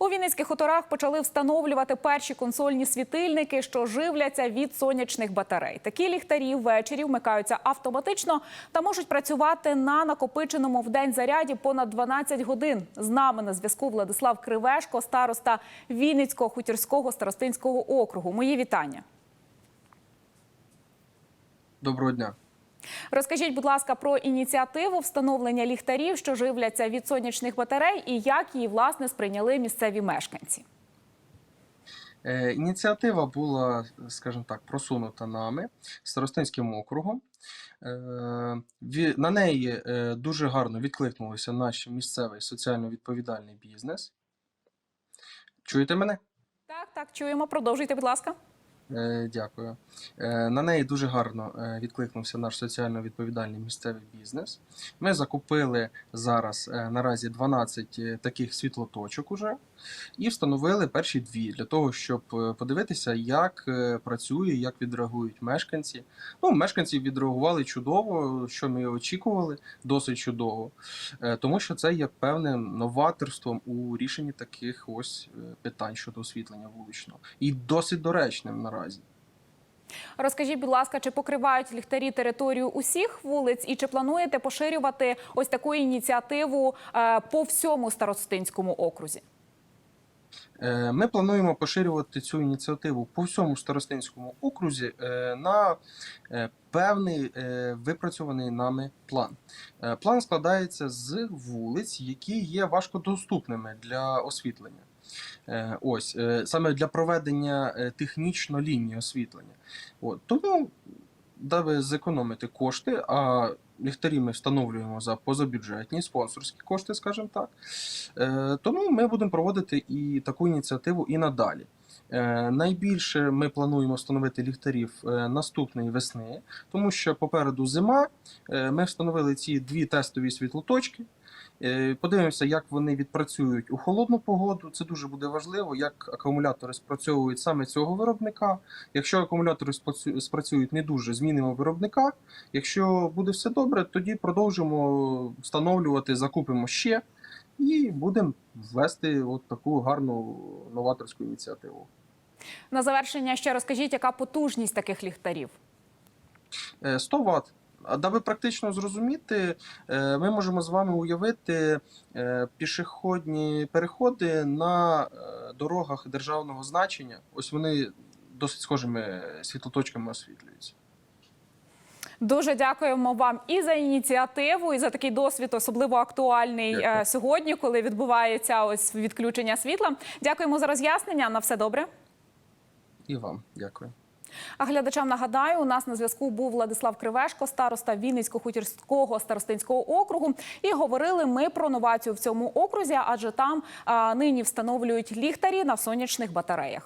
У Вінницьких хуторах почали встановлювати перші консольні світильники, що живляться від сонячних батарей. Такі ліхтарі ввечері вмикаються автоматично та можуть працювати на накопиченому в день заряді понад 12 годин. З нами на зв'язку Владислав Кривешко, староста Вінницького хутірського старостинського округу. Мої вітання. Доброго дня. Розкажіть, будь ласка, про ініціативу встановлення ліхтарів, що живляться від сонячних батарей, і як її власне сприйняли місцеві мешканці. Е, Ініціатива була, скажімо так, просунута нами Старостинським округом. Е, На неї е, дуже гарно відкликнулися наш місцевий соціально відповідальний бізнес. Чуєте мене? Так, так, чуємо. Продовжуйте, будь ласка. Е, Дякую. Е, На неї дуже гарно е, відкликнувся наш соціально відповідальний місцевий бізнес. Ми закупили зараз наразі 12 е, таких світлоточок уже і встановили перші дві для того, щоб е, подивитися, як е, працює, як відреагують мешканці. Ну, мешканці відреагували чудово, що ми очікували, досить чудово, Е, тому що це є певним новаторством у рішенні таких ось питань щодо освітлення вуличного і досить доречним наразі. Розкажіть, будь ласка, чи покривають ліхтарі територію усіх вулиць, і чи плануєте поширювати ось таку ініціативу по всьому старостинському окрузі? Е, Ми плануємо поширювати цю ініціативу по всьому старостинському окрузі е, на е, певний випрацьований нами план. План складається з вулиць, які є важкодоступними для освітлення. Ось саме для проведення технічно лінії освітлення. От тому, даби зекономити кошти, а ліхтарі ми встановлюємо за позабюджетні спонсорські кошти, скажімо так. Е, Тому ми будемо проводити і таку ініціативу і надалі. Е, Найбільше ми плануємо встановити ліхтарів е, наступної весни, тому що попереду зима. Е, Ми встановили ці дві тестові світлоточки. Подивимося, як вони відпрацюють у холодну погоду. Це дуже буде важливо, як акумулятори спрацьовують саме цього виробника. Якщо акумулятори спрацю- спрацюють не дуже, змінимо виробника. Якщо буде все добре, тоді продовжимо встановлювати, закупимо ще і будемо ввести от таку гарну новаторську ініціативу. На завершення ще розкажіть, яка потужність таких ліхтарів? Е, 100 Вт. А даби практично зрозуміти, е, ми можемо з вами уявити е, пішохідні переходи на е, дорогах державного значення. Ось вони досить схожими світлоточками освітлюються. Дуже дякуємо вам і за ініціативу, і за такий досвід, особливо актуальний Дякую. е, сьогодні, коли відбувається ось відключення світла. Дякуємо за роз'яснення. На все добре. І вам дякую. А глядачам нагадаю, у нас на зв'язку був Владислав Кривешко, староста Вінницького хутірського старостинського округу. І говорили ми про новацію в цьому окрузі, адже там а, нині встановлюють ліхтарі на сонячних батареях.